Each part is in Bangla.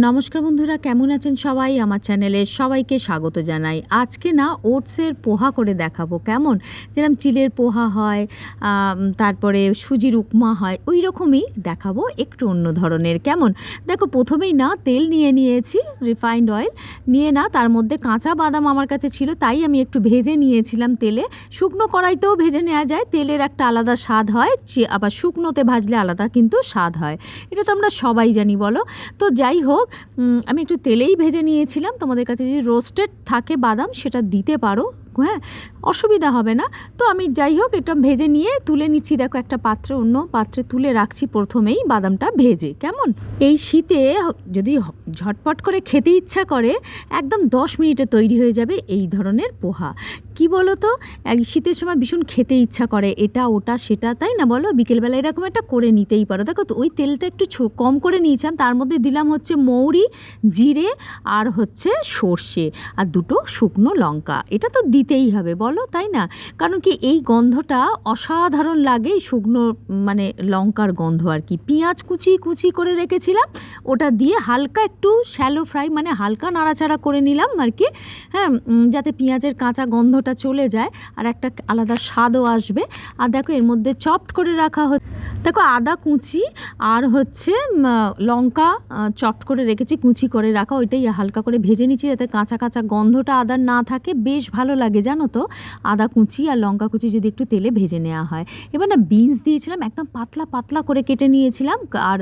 নমস্কার বন্ধুরা, কেমন আছেন সবাই? আমার চ্যানেলে সবাইকে স্বাগত জানাই। আজকে না ওটসের পোহা করে দেখাবো। কেমন? যেরকম চিলের পোহা হয় তারপরে সুজির উপমা হয়, ওই রকমই দেখাবো একটু অন্য ধরনের। কেমন? দেখো, প্রথমেই না তেল নিয়ে নিয়েছি রিফাইন্ড অয়েল নিয়ে না তার মধ্যে কাঁচা বাদাম আমার কাছে ছিল, তাই আমি একটু ভেজে নিয়েছিলাম তেলে। শুকনো কড়াইতেও ভেজে নেওয়া যায়, তেলের একটা আলাদা স্বাদ হয় আবার শুকনোতে ভাজলে আলাদা কিন্তু স্বাদ হয়। এটা তো আমরা সবাই জানি, বলো? তো যাই হোক উম, আমি একটু তেলেই ভেজে নিয়েছিলাম। তোমাদের কাছে যদি রোস্টেড থাকে বাদাম সেটা দিতে পারো। হ্যাঁ অসুবিধা হবে না। তো আমি যাই হোক এটা ভেজে নিয়ে তুলে নিচ্ছি। দেখো একটা পাত্রে অন্য পাত্রে তুলে রাখছি প্রথমেই বাদামটা ভেজে। কেমন? এই শীতে যদি ঝটপট করে খেতে ইচ্ছা করে একদম দশ মিনিটে তৈরি হয়ে যাবে এই ধরনের পোহা। কি বলো তো শীতের সময় ভীষণ খেতে ইচ্ছা করে, এটা, ওটা, সেটা, তাই না বলো? বিকেলবেলা এরকম একটা করে নিতেই পারো। দেখো তো, ওই তেলটা একটু কম করে নিয়েছিলাম, তার মধ্যে দিলাম হচ্ছে মৌরি, জিরে আর হচ্ছে সর্ষে আর দুটো শুকনো লঙ্কা। এটা তো দিতেই হবে, বলো? তাই না? কারণ কি এই গন্ধটা অসাধারণ লাগে শুকনো মানে লঙ্কার গন্ধ আর কি। পেঁয়াজ কুচি কুচি করে রেখেছিলাম ওটা দিয়ে হালকা একটু শ্যালো ফ্রাই মানে হালকা নাড়াচাড়া করে নিলাম আর কি। হ্যাঁ যাতে পেঁয়াজের কাঁচা গন্ধটা চলে যায় আর একটা আলাদা স্বাদও আসবে। আর দেখো, এর মধ্যে চপড করে রাখা হচ্ছে। দেখো, আদা কুচি আর হচ্ছে লঙ্কা চপড করে রেখেছি, কুচি করে রাখা। ওইটাই হালকা করে ভেজে নিচ্ছি যাতে কাঁচা কাঁচা গন্ধটা আদার না থাকে। বেশ ভালো লাগে, জানো তো। আদা কুচি আর লঙ্কা কুচি যদি একটু তেলে ভেজে নেওয়া হয়। এবার না বিনস দিয়েছিলাম, একদম পাতলা পাতলা করে কেটে নিয়েছিলাম। আর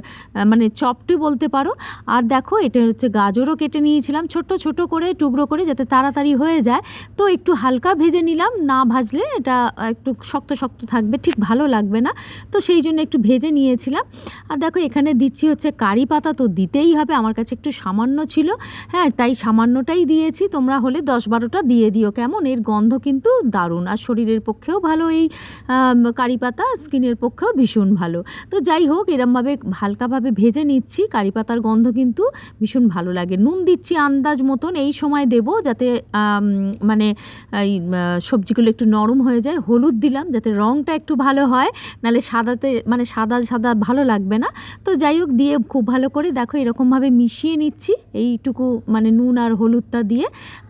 মানে চপটি বলতে পারো। আর দেখো, এটা হচ্ছে গাজরও কেটে নিয়েছিলাম। ছোট ছোট করে, টুকরো করে যাতে তাড়াতাড়ি হয়ে যায়। তো একটু হালকা ভেজে নিলাম। না ভাজলে এটা একটু শক্ত শক্ত থাকবে। ঠিক ভালো লাগবে না। তো সেই জন্য একটু ভেজে নিয়েছিলাম। আর দেখো, এখানে দিচ্ছি হচ্ছে কারি পাতা। তো দিতেই হবে। আমার কাছে একটু সামান্য ছিল। হ্যাঁ তাই সামান্যটাই দিয়েছি। তোমরা হলে দশ বারোটা দিয়ে দিও। কেমন? এর গন্ধ কিন্তু দারুণ। আর শরীরের পক্ষেও ভালো। এই কারি পাতা, স্কিনের পক্ষেও ভীষণ ভালো। তো যাই হোক, এরমভাবে হালকাভাবে ভেজে নিচ্ছি কারি পাতার গন্ধ কিন্তু ভীষণ ভালো লাগে। নুন দিচ্ছি আন্দাজ মতন, এই সময় দেব যাতে মানে এই সবজিগুলো একটু নরম হয়ে যায়। হলুদ দিলাম যাতে রঙটা একটু ভালো হয় নাহলে সাদাতে মানে সাদা সাদা ভালো লাগবে না। তো যাই হোক, দিয়ে খুব ভালো করে দেখো এরকমভাবে মিশিয়ে নিচ্ছি। এইটুকু মানে নুন আর হলুদটা দিয়ে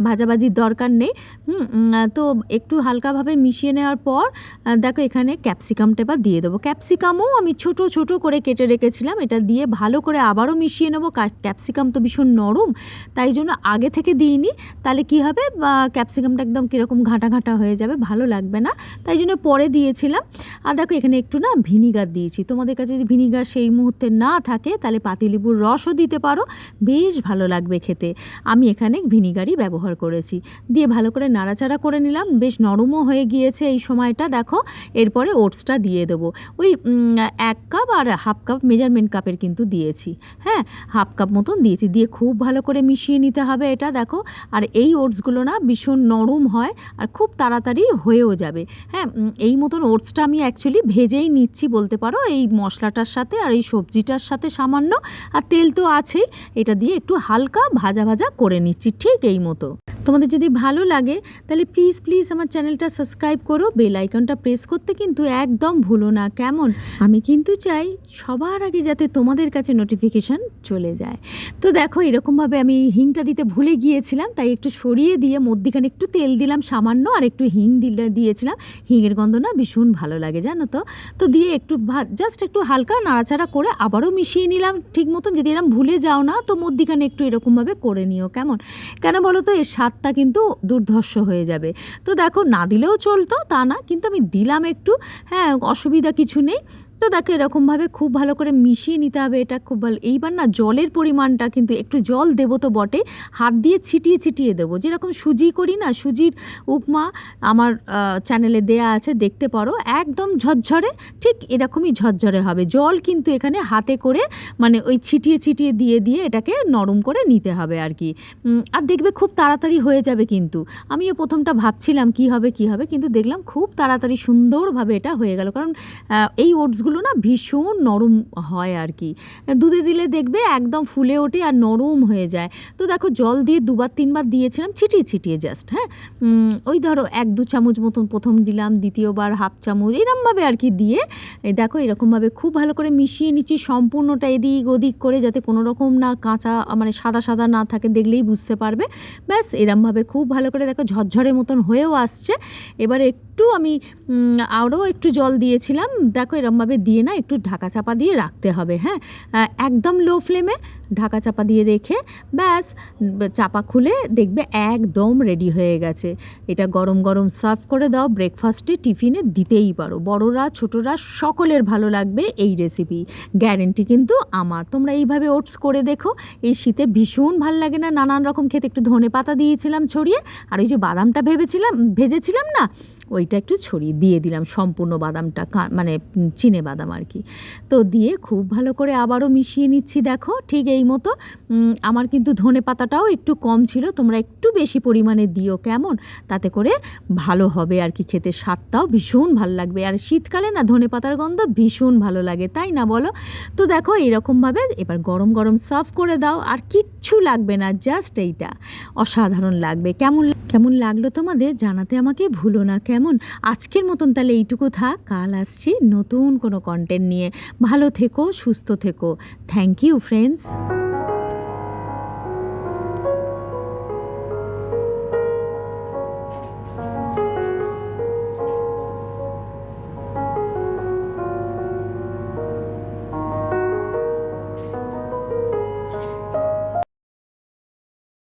ভাজাভাজির দরকার নেই। তো একটু হালকাভাবে মিশিয়ে নেওয়ার পর দেখো এখানে ক্যাপসিকামটা এবার দিয়ে দেবো। ক্যাপসিকামও আমি ছোট ছোট করে কেটে রেখেছিলাম। এটা দিয়ে ভালো করে আবারও মিশিয়ে নেব ক্যাপসিকাম তো ভীষণ নরম, তাই জন্য আগে থেকে দিইনি। তাহলে কি হবে? ক্যাপসিকামটা একদম কীরকম ঘাঁটা ঘাঁটা হয়ে যাবে, ভালো লাগবে না। তাই জন্য পরে দিয়েছিলাম। আর দেখো, এখানে একটু না ভিনিগার দিয়েছি। তোমাদের কাছে যদি ভিনিগার সেই মুহূর্তে না থাকে, তাহলে পাতিলেবুর রসও দিতে পারো। বেশ ভালো লাগবে খেতে। আমি এখানে ভিনিগারই ব্যবহার করেছি। দিয়ে ভালো করে নাড়াচাড়া করে নিলাম। বেশ নরমও হয়ে গিয়েছে এই সময়টা, দেখো। এরপরে ওটসটা দিয়ে দেবো। ওই এক কাপ আর হাফ কাপ মেজারমেন্ট কাপের কিন্তু দিয়েছি। হ্যাঁ? হাফ কাপ মতন দিয়েছি। দিয়ে খুব ভালো করে মিশিয়ে নিতে হবে এটা, দেখো। আর এই ওটসগুলো না ভীষণ নরম হয় আর খুব তাড়াতাড়ি হয়েও যাবে। হ্যাঁ এই মতন ওটসটা আমি অ্যাকচুয়ালি ভেজেই নিচ্ছি বলতে পারো। এই মশলাটার সাথে আর এই সবজিটার সাথে সামান্য। আর তেল তো আছেই। এটা দিয়ে একটু হালকা ভাজা ভাজা করে নিচ্ছি ঠিক এই মতো। তোমাদের যদি ভালো লাগে, তাহলে প্লিজ প্লিজ আমার চ্যানেলটা সাবস্ক্রাইব করো। বেল আইকনটা প্রেস করতে কিন্তু একদম ভুলো না। কেমন? আমি কিন্তু চাই সবার আগে যাতে তোমাদের কাছে নোটিফিকেশান চলে যায়। তো দেখো, এরকমভাবে আমি হিংটা দিতে ভুলে গিয়েছিলাম, তাই একটু সরিয়ে দিয়ে মধ্যিখানে একটু তেল দিলাম, সামান্য আর একটু হিং দিলে, দিয়েছিলাম। হিঙের গন্ধ না ভীষণ ভালো লাগে, জানো তো? তো দিয়ে একটু জাস্ট একটু হালকা নাড়াচাড়া করে আবারও মিশিয়ে নিলাম। ঠিক মতন যদি এরকম ভুলে যাও না, তো মধ্যিখানে একটু এরকমভাবে করে নিও। কেমন? কেন বলো তো, এর স্বাদটা কিন্তু দুর্ধর্ষ হয়ে যাবে। তো দেখো, না দিলেও চলতো, তা না, কিন্তু আমি দিলাম একটু। হ্যাঁ অসুবিধা কিছু নেই। তো তাকে এরকমভাবে খুব ভালো করে মিশিয়ে নিতে হবে, এটা খুব ভালো। এইবার না জলের পরিমাণটা কিন্তু একটু জল দেবো তো বটে, হাত দিয়ে ছিটিয়ে ছিটিয়ে দেবো। যেরকম সুজি করি না, সুজির উপমা আমার চ্যানেলে দেয়া আছে, দেখতে পারো, একদম ঝরঝরে, ঠিক এরকমই ঝরঝরে হবে। জল কিন্তু এখানে হাতে করে মানে ওই ছিটিয়ে ছিটিয়ে দিয়ে দিয়ে এটাকে নরম করে নিতে হবে আর কি। আর দেখবে খুব তাড়াতাড়ি হয়ে যাবে কিন্তু। আমিও প্রথমটা ভাবছিলাম কি হবে কি হবে, কিন্তু দেখলাম খুব তাড়াতাড়ি সুন্দরভাবে এটা হয়ে গেল। কারণ এই ওটসগুলো ওটসগুলো না ভীষণ নরম হয় আর কি। দুধে দিলে দেখবে একদম ফুলে ওঠে আর নরম হয়ে যায়। তো দেখো জল দিয়ে দুবার তিনবার দিয়েছিলাম, ছিটিয়ে ছিটিয়ে জাস্ট হ্যাঁ? ওই ধরো এক দু চামচ মতন প্রথম দিলাম, দ্বিতীয়বার হাফ চামচ, এরমভাবে আর কি দিয়ে দেখো, এরকমভাবে খুব ভালো করে মিশিয়ে নিচ্ছি সম্পূর্ণটা এদিক ওদিক করে যাতে কোনো রকম না কাঁচা মানে সাদা সাদা না থাকে, দেখলেই বুঝতে পারবে। ব্যাস, এরমভাবে খুব ভালো করে দেখো ঝরঝরে মতন হয়েও আসছে। এবার একটু আমি আরও একটু জল দিয়েছিলাম। দেখো, এরমভাবে দিয়ে না একটু ঢাকা চাপা দিয়ে রাখতে হবে হ্যাঁ? একদম লো ফ্লেমে ঢাকা চাপা দিয়ে রেখে ব্যাস, চাপা খুলে দেখবে একদম রেডি হয়ে গেছে। এটা গরম গরম সার্ভ করে দাও ব্রেকফাস্টে টিফিনে দিতেই পারো। বড়রা, ছোটরা সকলের ভালো লাগবে এই রেসিপি গ্যারেন্টি কিন্তু আমার। তোমরা এইভাবে ওটস করে দেখো, এই শীতে ভীষণ ভালো লাগে না, নানান রকম খেতে। একটু ধনে পাতা দিয়েছিলাম ছড়িয়ে, আর ওই যে বাদামটা ভেবেছিলাম, ভেজেছিলাম না, ওইটা একটু ছড়িয়ে দিয়ে দিলাম সম্পূর্ণ বাদামটা মানে চিনে বাদাম আর কি। তো দিয়ে খুব ভালো করে আবারও মিশিয়ে নিচ্ছি, দেখো, ঠিক এই মতো। আমার কিন্তু ধনে পাতাটাও একটু কম ছিল, তোমরা বেশি পরিমাণে দিও, কেমন? তাতে করে ভালো হবে আর কি খেতে, স্বাদটাও ভীষণ ভালো লাগবে। আর শীতকালে না ধনে পাতার গন্ধ ভীষণ ভালো লাগে, তাই না বলো? তো দেখো এরকমভাবে এবার গরম গরম সার্ভ করে দাও, আর কিচ্ছু লাগবে না, জাস্ট এইটা। অসাধারণ লাগবে। কেমন কেমন লাগল তোমাদের জানাতে আমাকে ভুলো না, কেমন? আজকের মতন তাহলে এইটুকু থাক, কাল আসছি নতুন কোনো কন্টেন্ট নিয়ে। ভালো থেকো, সুস্থ থেকো। Thank you friends